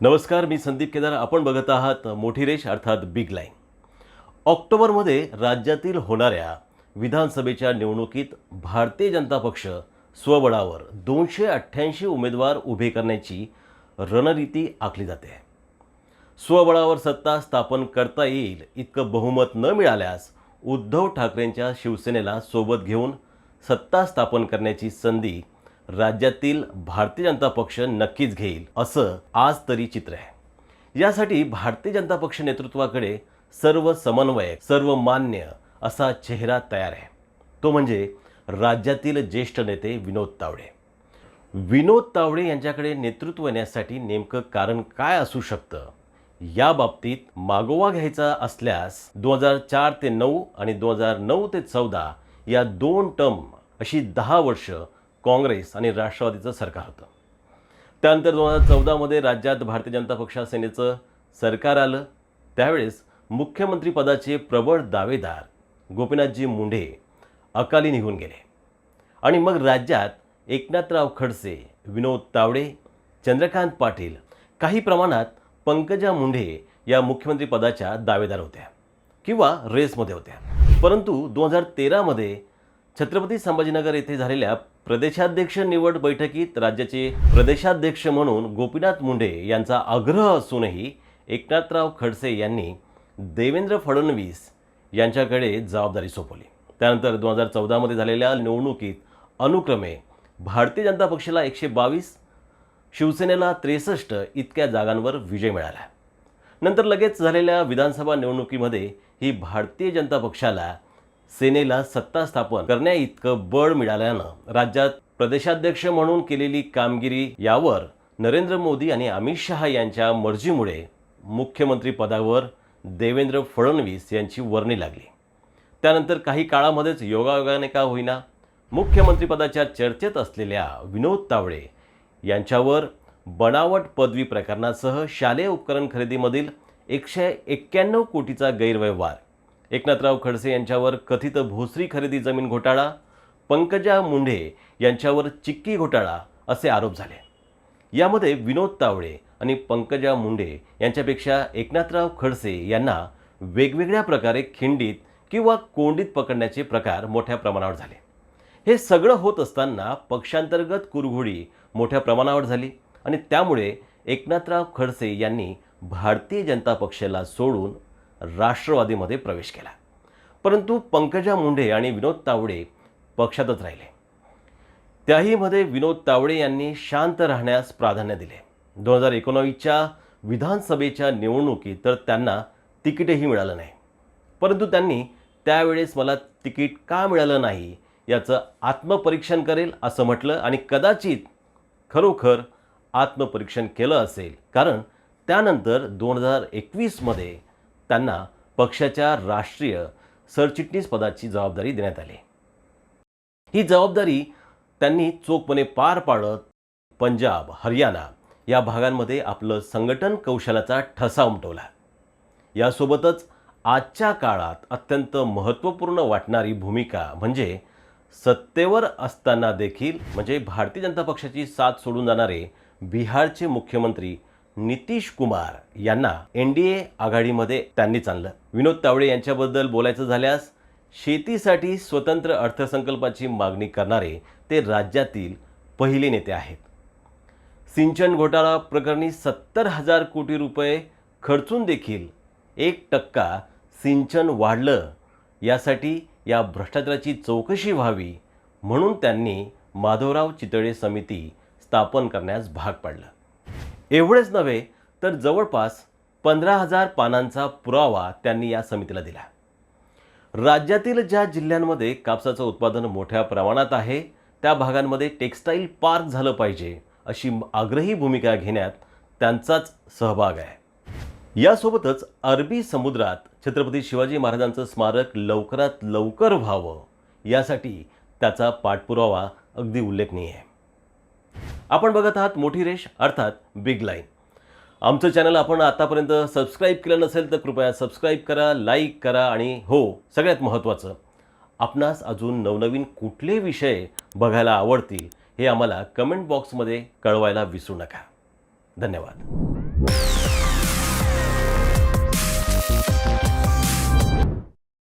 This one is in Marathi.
नमस्कार मी संदीप केदार. आपण बघत आहात मोठी रेष अर्थात बिग लाईन. ऑक्टोबरमध्ये राज्यातील होणाऱ्या विधानसभेच्या निवडणुकीत भारतीय जनता पक्ष स्वबळावर दोनशे अठ्ठ्याऐंशी उमेदवार उभे करण्याची रणनीती आखली जाते. स्वबळावर सत्ता स्थापन करता येईल इतकं बहुमत न मिळाल्यास उद्धव ठाकरेंच्या शिवसेनेला सोबत घेऊन सत्ता स्थापन करण्याची संधी राज्यातील भारतीय जनता पक्ष नक्कीच घेईल असं आज तरी चित्र आहे. यासाठी भारतीय जनता पक्ष नेतृत्वाकडे सर्व समन्वयक सर्व मान्य असा चेहरा तयार आहे. तो म्हणजे राज्यातील ज्येष्ठ नेते विनोद तावडे. विनोद तावडे यांच्याकडे नेतृत्व येण्यासाठी नेमकं कारण काय असू शकतं? या बाबतीत मागोवा घ्यायचा असल्यास दोन हजार चार ते नऊ आणि दोन हजार नऊ ते चौदा या दोन टर्म अशी दहा वर्ष काँग्रेस आणि राष्ट्रवादीचं सरकार होतं. त्यानंतर दोन हजार चौदामध्ये राज्यात भारतीय जनता पक्षासेनेचं सरकार आलं. त्यावेळेस मुख्यमंत्रीपदाचे प्रबळ दावेदार गोपीनाथजी मुंढे अकाली निघून गेले. आणि मग राज्यात एकनाथराव खडसे विनोद तावडे चंद्रकांत पाटील काही प्रमाणात पंकजा मुंढे या मुख्यमंत्रीपदाच्या दावेदार होत्या किंवा रेसमध्ये होत्या. परंतु दोन हजार तेरामध्ये छत्रपती संभाजीनगर येथे झालेल्या प्रदेशाध्यक्ष निवड बैठकीत राज्याचे प्रदेशाध्यक्ष म्हणून गोपीनाथ मुंडे यांचा आग्रह असूनही एकनाथराव खडसे यांनी देवेंद्र फडणवीस यांच्याकडे जबाबदारी सोपवली. त्यानंतर दोन हजार चौदामध्ये झालेल्या निवडणुकीत अनुक्रमे भारतीय जनता पक्षाला एकशे बावीस शिवसेनेला त्रेसष्ट इतक्या जागांवर विजय मिळाला. नंतर लगेच झालेल्या विधानसभा निवडणुकीमध्ये ही भारतीय जनता पक्षाला सेनेला सत्ता स्थापन करण्या इतकं बळ मिळाल्यानं राज्यात प्रदेशाध्यक्ष म्हणून केलेली कामगिरी यावर नरेंद्र मोदी आणि अमित शहा यांच्या मर्जीमुळे मुख्यमंत्री पदावर देवेंद्र फडणवीस यांची वर्णी लागली. त्यानंतर काही काळामध्येच योगायोगाने का होईना मुख्यमंत्रीपदाच्या चर्चेत असलेल्या विनोद तावडे यांच्यावर बनावट पदवी प्रकरणासह शालेय उपकरण खरेदीमधील एकशे एक्क्याण्णव कोटीचा गैरव्यवहार. एकनाथराव खडसे यांच्यावर कथित भोसरी खरेदी जमीन घोटाळा पंकजा मुंढे यांच्यावर चिक्की घोटाळा असे आरोप झाले. यामध्ये विनोद तावडे आणि पंकजा मुंडे यांच्यापेक्षा एकनाथराव खडसे यांना वेगवेगळ्या प्रकारे खिंडीत किंवा कोंडीत पकडण्याचे प्रकार मोठ्या प्रमाणावर झाले. हे सगळं होत असताना पक्षांतर्गत कुरघोडी मोठ्या प्रमाणावर झाली आणि त्यामुळे एकनाथराव खडसे यांनी भारतीय जनता पक्षाला सोडून राष्ट्रवादीमध्ये प्रवेश केला. परंतु पंकजा मुंडे आणि विनोद तावडे पक्षातच राहिले. त्याहीमध्ये विनोद तावडे यांनी शांत राहण्यास प्राधान्य दिले. दोन हजार एकोणावीसच्या विधानसभेच्या निवडणुकीत तर त्यांना तिकीटही मिळालं नाही. परंतु त्यांनी त्यावेळेस मला तिकीट का मिळालं नाही याचं आत्मपरीक्षण करेल असं म्हटलं आणि कदाचित खरोखर आत्मपरीक्षण केलं असेल. कारण त्यानंतर दोन हजार एकवीसमध्ये त्यांना पक्षाच्या राष्ट्रीय सरचिटणीस पदाची जबाबदारी देण्यात आली. ही जबाबदारी त्यांनी चोखपणे पार पाडत पंजाब हरियाणा या भागांमध्ये आपलं संघटन कौशल्याचा ठसा उमटवला. यासोबतच आजच्या काळात अत्यंत महत्त्वपूर्ण वाटणारी भूमिका म्हणजे सत्तेवर असताना देखील म्हणजे भारतीय जनता पक्षाची साथ सोडून जाणारे बिहारचे मुख्यमंत्री नितीश कुमार यांना एन डी ए आघाडीमध्ये त्यांनीच आणलं विनोद तावडे यांच्याबद्दल बोलायचं झाल्यास शेतीसाठी स्वतंत्र अर्थसंकल्पाची मागणी करणारे ते राज्यातील पहिले नेते आहेत. सिंचन घोटाळा प्रकरणी सत्तर हजार कोटी रुपये खर्चून देखील एक टक्का सिंचन वाढलं यासाठी या भ्रष्टाचाराची चौकशी व्हावी म्हणून त्यांनी माधवराव चितळे समिती स्थापन करण्यास भाग पाडलं. एवढेच नव्हे तर जवळपास पंधरा हजार पानांचा पुरावा त्यांनी या समितीला दिला. राज्यातील ज्या जिल्ह्यांमध्ये कापसाचं उत्पादन मोठ्या प्रमाणात आहे त्या भागांमध्ये टेक्स्टाईल पार्क झालं पाहिजे अशी आग्रही भूमिका घेण्यात त्यांचाच सहभाग आहे. यासोबतच अरबी समुद्रात छत्रपती शिवाजी महाराजांचं स्मारक लवकरात लवकर व्हावं यासाठी त्याचा पाठपुरावा अगदी उल्लेखनीय आहे. आपण बघत आहात मोठी रेष अर्थात बिग लाईन. आमचं चॅनल आपण आतापर्यंत सबस्क्राईब केलं नसेल तर कृपया सबस्क्राईब करा लाईक करा आणि हो सगळ्यात महत्त्वाचं आपणास अजून नवनवीन कुठले विषय बघायला आवडतील हे आम्हाला कमेंट बॉक्समध्ये कळवायला विसरू नका. धन्यवाद.